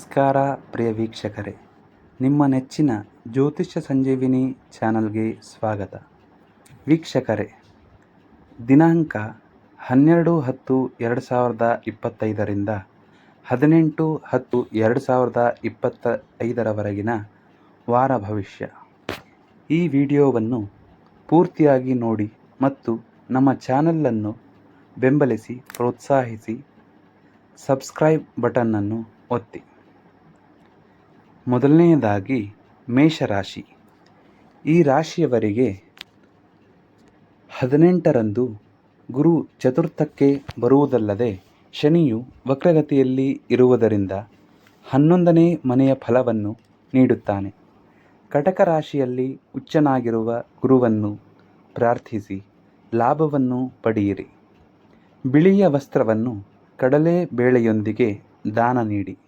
ನಮಸ್ಕಾರ ಪ್ರಿಯ ವೀಕ್ಷಕರೇ. ನಿಮ್ಮ ನೆಚ್ಚಿನ ಜ್ಯೋತಿಷ್ಯ ಸಂಜೀವಿನಿ ಚಾನಲ್ಗೆ ಸ್ವಾಗತ. ವೀಕ್ಷಕರೇ, ದಿನಾಂಕ ಹನ್ನೆರಡು ಹತ್ತು ಎರಡು ಸಾವಿರದ ಇಪ್ಪತ್ತೈದರಿಂದ ಹದಿನೆಂಟು ಹತ್ತು ಎರಡು ಸಾವಿರದ ಇಪ್ಪತ್ತ ಐದರವರೆಗಿನ ವಾರ ಭವಿಷ್ಯ. ಈ ವಿಡಿಯೋವನ್ನು ಪೂರ್ತಿಯಾಗಿ ನೋಡಿ ಮತ್ತು ನಮ್ಮ ಚಾನಲನ್ನು ಬೆಂಬಲಿಸಿ, ಪ್ರೋತ್ಸಾಹಿಸಿ, ಸಬ್ಸ್ಕ್ರೈಬ್ ಬಟನ್ನನ್ನು ಒತ್ತಿ. ಮೊದಲನೆಯದಾಗಿ ಮೇಷರಾಶಿ. ಈ ರಾಶಿಯವರಿಗೆ ಹದಿನೆಂಟರಂದು ಗುರು ಚತುರ್ಥಕ್ಕೆ ಬರುವುದಲ್ಲದೆ ಶನಿಯು ವಕ್ರಗತಿಯಲ್ಲಿ ಇರುವುದರಿಂದ ಹನ್ನೊಂದನೇ ಮನೆಯ ಫಲವನ್ನು ನೀಡುತ್ತಾನೆ. ಕಟಕ ರಾಶಿಯಲ್ಲಿ ಉಚ್ಚನಾಗಿರುವ ಗುರುವನ್ನು ಪ್ರಾರ್ಥಿಸಿ, ಲಾಭವನ್ನು ಪಡೆಯಿರಿ. ಬಿಳಿಯ ವಸ್ತ್ರವನ್ನು ಕಡಲೆ ಬೇಳೆಯೊಂದಿಗೆ ದಾನ ನೀಡಿ.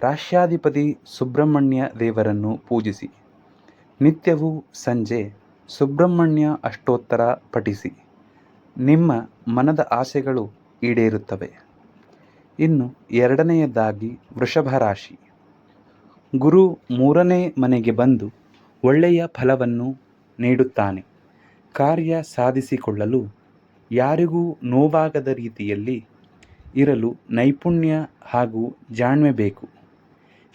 ರಾಷ್ಟ್ರಾಧಿಪತಿ ಸುಬ್ರಹ್ಮಣ್ಯ ದೇವರನ್ನು ಪೂಜಿಸಿ. ನಿತ್ಯವೂ ಸಂಜೆ ಸುಬ್ರಹ್ಮಣ್ಯ ಅಷ್ಟೋತ್ತರ ಪಠಿಸಿ. ನಿಮ್ಮ ಮನದ ಆಸೆಗಳು ಈಡೇರುತ್ತವೆ. ಇನ್ನು ಎರಡನೆಯದಾಗಿ ವೃಷಭ ರಾಶಿ. ಗುರು ಮೂರನೇ ಮನೆಗೆ ಬಂದು ಒಳ್ಳೆಯ ಫಲವನ್ನು ನೀಡುತ್ತಾನೆ. ಕಾರ್ಯ ಸಾಧಿಸಿಕೊಳ್ಳಲು ಯಾರಿಗೂ ನೋವಾಗದ ರೀತಿಯಲ್ಲಿ ಇರಲು ನೈಪುಣ್ಯ ಹಾಗೂ ಜಾಣ್ಮೆ ಬೇಕು.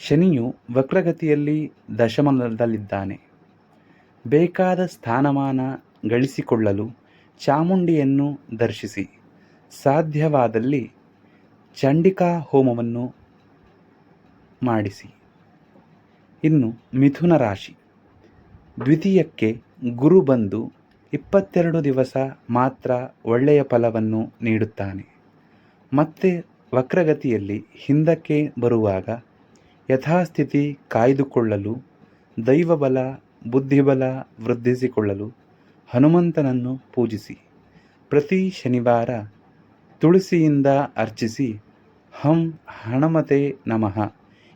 ಶನಿಯು ವಕ್ರಗತಿಯಲ್ಲಿ ದಶಮದಲ್ಲಿದ್ದಾನೆ. ಬೇಕಾದ ಸ್ಥಾನಮಾನ ಗಳಿಸಿಕೊಳ್ಳಲು ಚಾಮುಂಡಿಯನ್ನು ದರ್ಶಿಸಿ. ಸಾಧ್ಯವಾದಲ್ಲಿ ಚಂಡಿಕಾ ಹೋಮವನ್ನು ಮಾಡಿಸಿ. ಇನ್ನು ಮಿಥುನ ರಾಶಿ. ದ್ವಿತೀಯಕ್ಕೆ ಗುರು ಬಂದು ಇಪ್ಪತ್ತೆರಡು ದಿವಸ ಮಾತ್ರ ಒಳ್ಳೆಯ ಫಲವನ್ನು ನೀಡುತ್ತಾನೆ. ಮತ್ತೆ ವಕ್ರಗತಿಯಲ್ಲಿ ಹಿಂದಕ್ಕೆ ಬರುವಾಗ ಯಥಾಸ್ಥಿತಿ ಕಾಯ್ದುಕೊಳ್ಳಲು, ದೈವಬಲ, ಬುದ್ಧಿಬಲ ವೃದ್ಧಿಸಿಕೊಳ್ಳಲು ಹನುಮಂತನನ್ನು ಪೂಜಿಸಿ. ಪ್ರತಿ ಶನಿವಾರ ತುಳಸಿಯಿಂದ ಅರ್ಚಿಸಿ, ಹಂ ಹಣಮತೆ ನಮಃ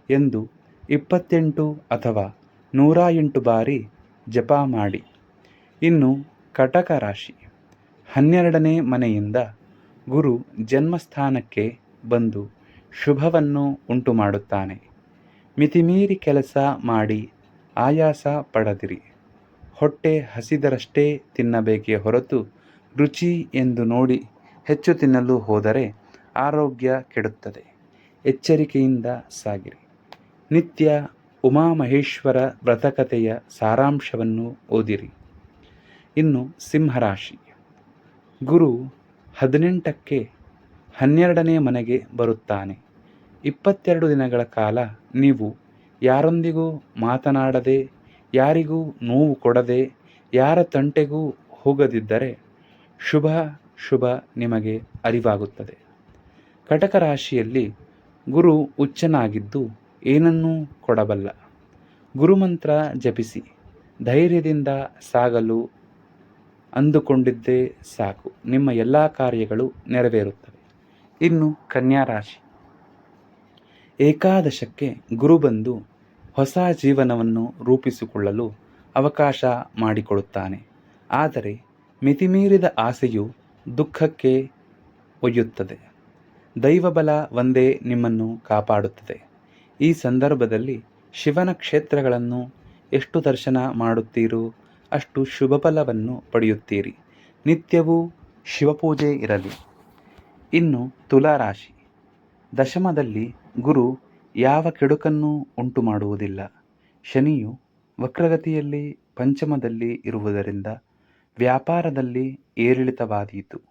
ಎಂದು ಇಪ್ಪತ್ತೆಂಟು ಅಥವಾ ನೂರ ಎಂಟು ಬಾರಿ ಜಪ ಮಾಡಿ. ಇನ್ನು ಕಟಕ ರಾಶಿ, ಹನ್ನೆರಡನೇ ಮನೆಯಿಂದ ಗುರು ಜನ್ಮಸ್ಥಾನಕ್ಕೆ ಬಂದು ಶುಭವನ್ನು ಉಂಟು ಮಾಡುತ್ತಾನೆ ಮಿತಿಮೀರಿ ಕೆಲಸ ಮಾಡಿ ಆಯಾಸ ಪಡದಿರಿ. ಹೊಟ್ಟೆ ಹಸಿದರಷ್ಟೇ ತಿನ್ನಬೇಕೇ ಹೊರತು ರುಚಿ ಎಂದು ನೋಡಿ ಹೆಚ್ಚು ತಿನ್ನಲು ಹೋದರೆ ಆರೋಗ್ಯ ಕೆಡುತ್ತದೆ. ಎಚ್ಚರಿಕೆಯಿಂದ ಸಾಗಿರಿ. ನಿತ್ಯ ಉಮಾಮಹೇಶ್ವರ ವ್ರತಕಥೆಯ ಸಾರಾಂಶವನ್ನು ಓದಿರಿ. ಇನ್ನು ಸಿಂಹರಾಶಿ. ಗುರು ಹದಿನೆಂಟಕ್ಕೆ ಹನ್ನೆರಡನೇ ಮನೆಗೆ ಬರುತ್ತಾನೆ. ಇಪ್ಪತ್ತೆರಡು ದಿನಗಳ ಕಾಲ ನೀವು ಯಾರೊಂದಿಗೂ ಮಾತನಾಡದೆ, ಯಾರಿಗೂ ನೋವು ಕೊಡದೆ, ಯಾರ ತಂಟೆಗೂ ಹೋಗದಿದ್ದರೆ ಶುಭ ಶುಭ ನಿಮಗೆ ಅರಿವಾಗುತ್ತದೆ. ಕಟಕ ರಾಶಿಯಲ್ಲಿ ಗುರು ಉಚ್ಚನಾಗಿದ್ದು ಏನನ್ನೂ ಕೊಡಬಲ್ಲ. ಗುರುಮಂತ್ರ ಜಪಿಸಿ. ಧೈರ್ಯದಿಂದ ಸಾಗಲು ಅಂದುಕೊಂಡಿದ್ದೇ ಸಾಕು. ನಿಮ್ಮ ಎಲ್ಲ ಕಾರ್ಯಗಳು ನೆರವೇರುತ್ತವೆ. ಇನ್ನು ಕನ್ಯಾ ರಾಶಿ. ಏಕಾದಶಕ್ಕೆ ಗುರು ಬಂದು ಹೊಸ ಜೀವನವನ್ನು ರೂಪಿಸಿಕೊಳ್ಳಲು ಅವಕಾಶ ಮಾಡಿಕೊಡುತ್ತಾನೆ. ಆದರೆ ಮಿತಿಮೀರಿದ ಆಸೆಯು ದುಃಖಕ್ಕೆ ಒಯ್ಯುತ್ತದೆ. ದೈವಬಲ ಒಂದೇ ನಿಮ್ಮನ್ನು ಕಾಪಾಡುತ್ತದೆ. ಈ ಸಂದರ್ಭದಲ್ಲಿ ಶಿವನ ಕ್ಷೇತ್ರಗಳನ್ನು ಎಷ್ಟು ದರ್ಶನ ಮಾಡುತ್ತೀರೋ ಅಷ್ಟು ಶುಭ ಫಲವನ್ನು ಪಡೆಯುತ್ತೀರಿ. ನಿತ್ಯವೂ ಶಿವಪೂಜೆ ಇರಲಿ. ಇನ್ನು ತುಲಾರಾಶಿ. ದಶಮದಲ್ಲಿ ಗುರು, ಯಾವ ಕೆಡುಕನ್ನು ಉಂಟು ಮಾಡುವುದಿಲ್ಲ ಶನಿಯು ವಕ್ರಗತಿಯಲ್ಲಿ ಪಂಚಮದಲ್ಲಿ ಇರುವುದರಿಂದ ವ್ಯಾಪಾರದಲ್ಲಿ ಏರಿಳಿತವಾದೀತು.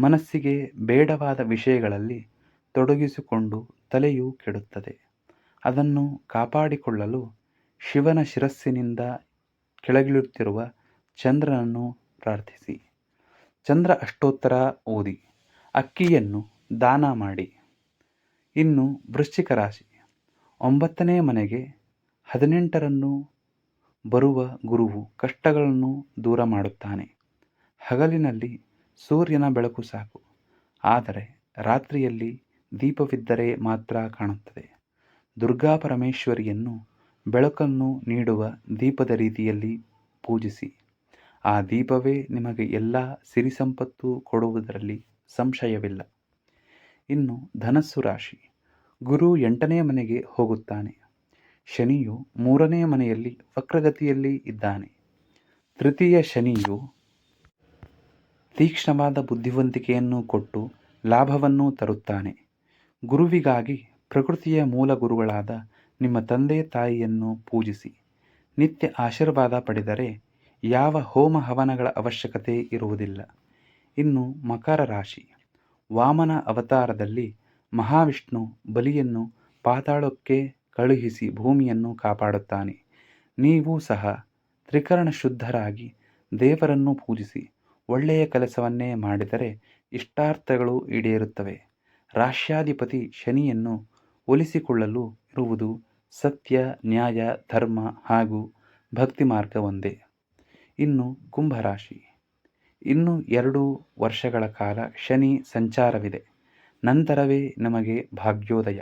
ಮನಸ್ಸಿಗೆ ಬೇಡವಾದ ವಿಷಯಗಳಲ್ಲಿ ತೊಡಗಿಸಿಕೊಂಡು ತಲೆಯು ಕೆಡುತ್ತದೆ. ಅದನ್ನು ಕಾಪಾಡಿಕೊಳ್ಳಲು ಶಿವನ ಶಿರಸ್ಸಿನಿಂದ ಕೆಳಗಿಳುತ್ತಿರುವ ಚಂದ್ರನನ್ನು ಪ್ರಾರ್ಥಿಸಿ. ಚಂದ್ರ ಅಷ್ಟೋತ್ತರ ಓದಿ, ಅಕ್ಕಿಯನ್ನು ದಾನ ಮಾಡಿ. ಇನ್ನು ವೃಶ್ಚಿಕ ರಾಶಿ. ಒಂಬತ್ತನೇ ಮನೆಗೆ ಹದಿನೆಂಟರನ್ನು ಬರುವ ಗುರುವು ಕಷ್ಟಗಳನ್ನು ದೂರ ಮಾಡುತ್ತಾನೆ. ಹಗಲಿನಲ್ಲಿ ಸೂರ್ಯನ ಬೆಳಕು ಸಾಕು. ಆದರೆ ರಾತ್ರಿಯಲ್ಲಿ ದೀಪವಿದ್ದರೆ ಮಾತ್ರ ಕಾಣುತ್ತದೆ. ದುರ್ಗಾ ಪರಮೇಶ್ವರಿಯನ್ನು ಬೆಳಕನ್ನು ನೀಡುವ ದೀಪದ ರೀತಿಯಲ್ಲಿ ಪೂಜಿಸಿ. ಆ ದೀಪವೇ ನಿಮಗೆ ಎಲ್ಲ ಸಿರಿ ಸಂಪತ್ತು ಕೊಡುವುದರಲ್ಲಿ ಸಂಶಯವಿಲ್ಲ. ಇನ್ನು ಧನಸ್ಸು ರಾಶಿ. ಗುರು ಎಂಟನೇ ಮನೆಗೆ ಹೋಗುತ್ತಾನೆ. ಶನಿಯು ಮೂರನೇ ಮನೆಯಲ್ಲಿ ವಕ್ರಗತಿಯಲ್ಲಿ ಇದ್ದಾನೆ. ತೃತೀಯ ಶನಿಯು ತೀಕ್ಷ್ಣವಾದ ಬುದ್ಧಿವಂತಿಕೆಯನ್ನು ಕೊಟ್ಟು ಲಾಭವನ್ನು ತರುತ್ತಾನೆ. ಗುರುವಿಗಾಗಿ ಪ್ರಕೃತಿಯ ಮೂಲ ಗುರುಗಳಾದ ನಿಮ್ಮ ತಂದೆ ತಾಯಿಯನ್ನು ಪೂಜಿಸಿ. ನಿತ್ಯ ಆಶೀರ್ವಾದ ಪಡೆದರೆ ಯಾವ ಹೋಮ ಹವನಗಳ ಅವಶ್ಯಕತೆ ಇರುವುದಿಲ್ಲ. ಇನ್ನು ಮಕರ ರಾಶಿ. ವಾಮನ ಅವತಾರದಲ್ಲಿ ಮಹಾವಿಷ್ಣು ಬಲಿಯನ್ನು ಪಾತಾಳಕ್ಕೆ ಕಳುಹಿಸಿ ಭೂಮಿಯನ್ನು ಕಾಪಾಡುತ್ತಾನೆ. ನೀವು ಸಹ ತ್ರಿಕರಣ ಶುದ್ಧರಾಗಿ ದೇವರನ್ನು ಪೂಜಿಸಿ ಒಳ್ಳೆಯ ಕೆಲಸವನ್ನೇ ಮಾಡಿದರೆ ಇಷ್ಟಾರ್ಥಗಳು ಈಡೇರುತ್ತವೆ. ರಾಷ್ಟ್ರಾಧಿಪತಿ ಶನಿಯನ್ನು ಒಲಿಸಿಕೊಳ್ಳಲು ಇರುವುದು ಸತ್ಯ, ನ್ಯಾಯ, ಧರ್ಮ ಹಾಗೂ ಭಕ್ತಿ ಮಾರ್ಗ ಒಂದೇ ಇನ್ನು ಕುಂಭರಾಶಿ. ಇನ್ನು ಎರಡು ವರ್ಷಗಳ ಕಾಲ ಶನಿ ಸಂಚಾರವಿದೆ. ನಂತರವೇ ನಮಗೆ ಭಾಗ್ಯೋದಯ.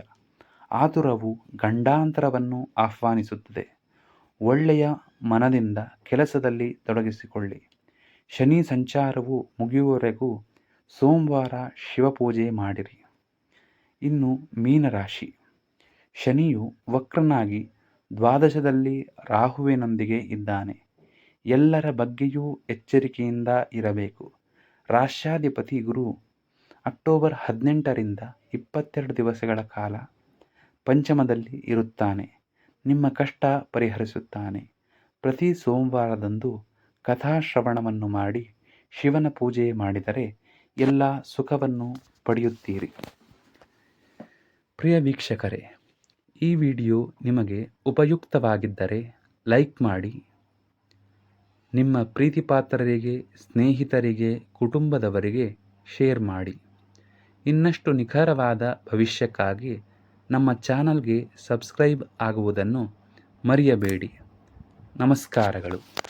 ಆತುರವು ಗಂಡಾಂತರವನ್ನು ಆಹ್ವಾನಿಸುತ್ತದೆ. ಒಳ್ಳೆಯ ಮನದಿಂದ ಕೆಲಸದಲ್ಲಿ ತೊಡಗಿಸಿಕೊಳ್ಳಿ. ಶನಿ ಸಂಚಾರವು ಮುಗಿಯುವವರೆಗೂ ಸೋಮವಾರ ಶಿವಪೂಜೆ ಮಾಡಿರಿ. ಇನ್ನು ಮೀನರಾಶಿ. ಶನಿಯು ವಕ್ರನಾಗಿ ದ್ವಾದಶದಲ್ಲಿ ರಾಹುವಿನೊಂದಿಗೆ ಇದ್ದಾನೆ. ಎಲ್ಲರ ಬಗ್ಗೆಯೂ ಎಚ್ಚರಿಕೆಯಿಂದ ಇರಬೇಕು. ರಾಷ್ಟ್ರಾಧಿಪತಿ ಗುರು ಅಕ್ಟೋಬರ್ ಹದಿನೆಂಟರಿಂದ ಇಪ್ಪತ್ತೆರಡು ದಿವಸಗಳ ಕಾಲ ಪಂಚಮದಲ್ಲಿ ಇರುತ್ತಾನೆ. ನಿಮ್ಮ ಕಷ್ಟ ಪರಿಹರಿಸುತ್ತಾನೆ. ಪ್ರತಿ ಸೋಮವಾರದಂದು ಕಥಾಶ್ರವಣವನ್ನು ಮಾಡಿ ಶಿವನ ಪೂಜೆ ಮಾಡಿದರೆ ಎಲ್ಲ ಸುಖವನ್ನು ಪಡೆಯುತ್ತೀರಿ. ಪ್ರಿಯ ವೀಕ್ಷಕರೇ, ಈ ವಿಡಿಯೋ ನಿಮಗೆ ಉಪಯುಕ್ತವಾಗಿದ್ದರೆ ಲೈಕ್ ಮಾಡಿ ನಿಮ್ಮ ಪ್ರೀತಿಪಾತ್ರರಿಗೆ, ಸ್ನೇಹಿತರಿಗೆ, ಕುಟುಂಬದವರಿಗೆ ಶೇರ್ ಮಾಡಿ. ಇನ್ನಷ್ಟು ನಿಖರವಾದ ಭವಿಷ್ಯಕ್ಕಾಗಿ ನಮ್ಮ ಚಾನಲ್ಗೆ ಸಬ್ಸ್ಕ್ರೈಬ್ ಆಗುವುದನ್ನು ಮರೆಯಬೇಡಿ. ನಮಸ್ಕಾರಗಳು.